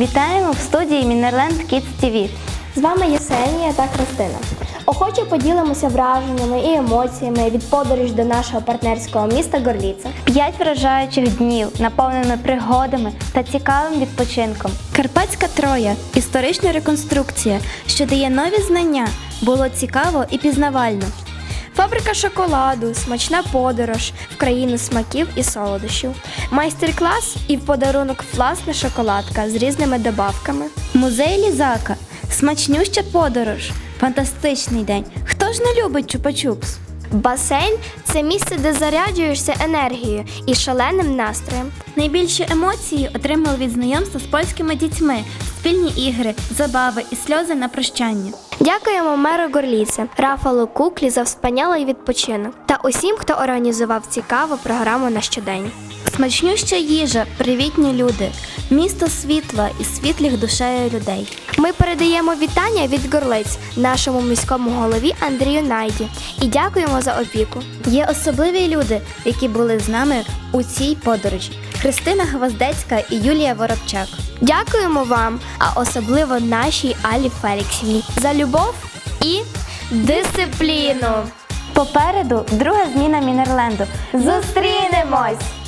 Вітаємо в студії Мінерленд Kids TV. З вами Єсенія та Христина. Охоче поділимося враженнями і емоціями від подорожі до нашого партнерського міста Горліца. П'ять вражаючих днів, наповненими пригодами та цікавим відпочинком. Карпатська Троя історична реконструкція, що дає нові знання. Було цікаво і пізнавально. Фабрика шоколаду, смачна подорож в країну смаків і солодощів. Майстер-клас і в подарунок власна шоколадка з різними добавками. Музей Лізака, смачнюща подорож, фантастичний день. Хто ж не любить чупа-чупс? Басейн це місце, де заряджуєшся енергією і шаленим настроєм. Найбільші емоції отримали від знайомства з польськими дітьми, спільні ігри, забави і сльози на прощання. Дякуємо меру Горліце, Рафалу Куклі за вспанялий відпочинок та усім, хто організував цікаву програму на щодень. Смачнюща їжа, привітні люди, місто світла і світлих душею людей. Ми передаємо вітання від горлиць нашому міському голові Андрію Найді і дякуємо за опіку. Є особливі люди, які були з нами у цій подорожі: Христина Гвоздецька і Юлія Воробчак. Дякуємо вам, а особливо нашій Алі Феліксівні за любов і дисципліну. Попереду друга зміна Мінерленду. Зустрінемось!